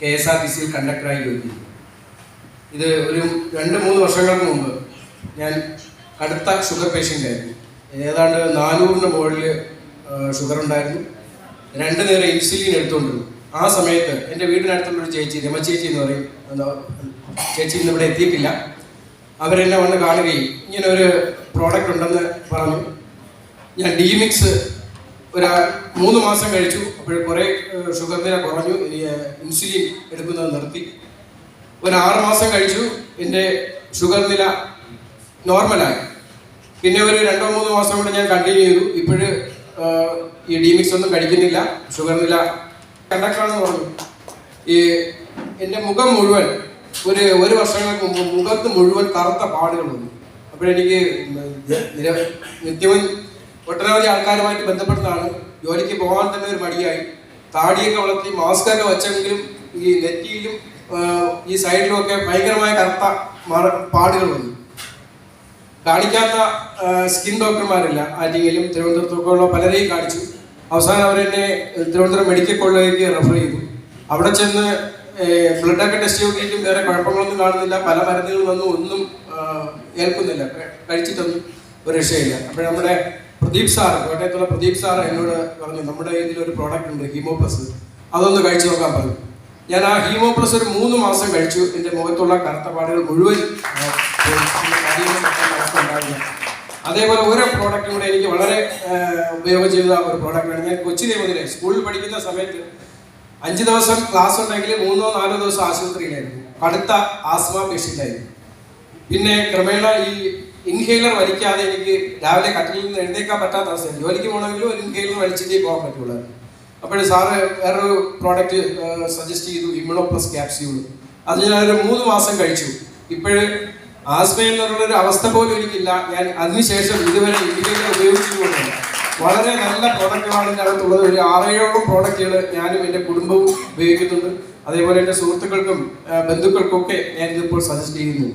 K S R T സിയിൽ കണ്ടക്ടറായി ജോലി ഇത് ഒരു രണ്ട് മൂന്ന് വർഷങ്ങൾക്ക് മുമ്പ് ഞാൻ കടുത്ത ഷുഗർ പേഷ്യന്റ് ആയിരുന്നു. ഏതാണ്ട് നാനൂറിന് മുകളിൽ ഷുഗർ ഉണ്ടായിരുന്നു. രണ്ട് നേരം ഇൻസുലിൻ എടുത്തുകൊണ്ടിരുന്നു. ആ സമയത്ത് എന്റെ വീടിനടുത്തുള്ളൊരു ചേച്ചി രമ ചേച്ചി എന്ന് പറയും ചേച്ചി ഇന്ന് ഇവിടെ എത്തിയിട്ടില്ല. അവരെന്നെ വന്ന് കാണുകയും ഇങ്ങനെ ഒരു പ്രോഡക്റ്റ് ഉണ്ടെന്ന് പറഞ്ഞു. ഞാൻ ഡി മിക്സ് ഒരു മൂന്ന് മാസം കഴിച്ചു. അപ്പോൾ കുറേ ഷുഗർ നില കുറഞ്ഞു. ഇൻസുലിൻ എടുക്കുന്നത് നിർത്തി. ഒരു ആറ് മാസം കഴിച്ചു. എന്റെ ഷുഗർ നില നോർമലായി. പിന്നെ ഒരു രണ്ടോ മൂന്നോ മാസം കൂടെ ഞാൻ കണ്ടിന്യൂ ചെയ്തു. ഇപ്പോഴ് ഈ ഡീമിക്സ് ഒന്നും കഴിക്കുന്നില്ല. ഷുഗർ നില കണ്ടക്ടറാണെന്ന് പറഞ്ഞു. ഈ എന്റെ മുഖം മുഴുവൻ ഒരു ഒരു വർഷങ്ങൾക്ക് മുമ്പ് മുഖത്ത് മുഴുവൻ കറുത്ത പാടുകൾ വന്നു. അപ്പോഴെനിക്ക് നിത്യവും ഒട്ടനവധി ആൾക്കാരുമായിട്ട് ബന്ധപ്പെട്ടതാണ്. ജോലിക്ക് പോകാൻ തന്നെ ഒരു മടിയായി. താടിയൊക്കെ വളർത്തി മാസ്ക് ഒക്കെ വെച്ചെങ്കിലും ഈ നെറ്റിയിലും ഈ സൈഡിലും ഒക്കെ ഭയങ്കരമായ കറുത്ത പാടുകൾ വന്നു. കാണിക്കാത്ത സ്കിൻ ഡോക്ടർമാരില്ല. ആറ്റിങ്ങലും തിരുവനന്തപുരത്തൊക്കെ ഉള്ള പലരെയും കാണിച്ചു. അവസാനം അവരെന്നെ തിരുവനന്തപുരം മെഡിക്കൽ കോളേജിലേക്ക് റെഫർ ചെയ്തു. അവിടെ ചെന്ന് ബ്ലഡൊക്കെ ടെസ്റ്റ് ചെയ്തിട്ടും വേറെ കുഴപ്പങ്ങളൊന്നും കാണുന്നില്ല. പല മരുന്നുകൾ വന്നു. ഒന്നും ഏൽക്കുന്നില്ല. കഴിച്ചിട്ടൊന്നും ഒരു രക്ഷയില്ല. അപ്പോൾ നമ്മുടെ പ്രദീപ് സാർ കോട്ടയത്തുള്ള പ്രദീപ് സാർ എന്നോട് പറഞ്ഞു നമ്മുടെ ഇതിലൊരു പ്രോഡക്റ്റ് ഉണ്ട് ഹീമോ പ്ലസ് അതൊന്ന് കഴിച്ചു നോക്കാൻ പറഞ്ഞു. ഞാൻ ആ ഹീമോ പ്ലസ് ഒരു മൂന്ന് മാസം കഴിച്ചു. എന്റെ മുഖത്തുള്ള കറുത്ത പാടുകൾ മുഴുവൻ. അതേപോലെ ഓരോ പ്രോഡക്റ്റും കൂടെ എനിക്ക് വളരെ ഉപയോഗം ചെയ്ത ഒരു പ്രോഡക്റ്റാണ് ഞാൻ കൊച്ചി മുതലേ സ്കൂളിൽ പഠിക്കുന്ന സമയത്ത് അഞ്ച് ദിവസം ക്ലാസ് ഉണ്ടെങ്കിൽ മൂന്നോ നാലോ ദിവസം ആശുപത്രിയിലായിരുന്നു. കടുത്ത ആസ്മ പേഷ്യന്റായിരുന്നു പിന്നെ ക്രമേണ ഈ ഇൻഹേലർ വലിക്കാതെ എനിക്ക് രാവിലെ കട്ടിലിൽ നിന്ന് എഴുന്നേക്കാൻ പറ്റാത്ത അവസ്ഥയാണ് ജോലിക്ക് പോകണമെങ്കിലും ഒരു ഇൻഹെയിലർ വലിച്ചിട്ടേ പോകാൻ പറ്റുള്ളൂ. അപ്പോൾ സാറ് വേറൊരു പ്രോഡക്റ്റ് സജസ്റ്റ് ചെയ്തു ഇമ്യൂണോ പ്ലസ് ക്യാപ്സ്യൂൾ അത് ഞാനൊരു മൂന്ന് മാസം കഴിച്ചു. ഇപ്പോഴ് ആസ്മ എന്നുള്ളൊരു അവസ്ഥ പോലും എനിക്കില്ല. ഞാൻ അതിനുശേഷം ഇതുവരെ ഇൻഹെയിലർ ഉപയോഗിച്ചിട്ടുണ്ട് വളരെ നല്ല പ്രോഡക്റ്റുകളാണ് ഇതിന്റെ അകത്തുള്ളത് ഒരു ആറേഴോളം പ്രോഡക്റ്റുകൾ ഞാനും എന്റെ കുടുംബവും ഉപയോഗിക്കുന്നുണ്ട്. അതേപോലെ എന്റെ സുഹൃത്തുക്കൾക്കും ബന്ധുക്കൾക്കും ഒക്കെ ഞാൻ ഇതിപ്പോൾ സജസ്റ്റ് ചെയ്യുന്നു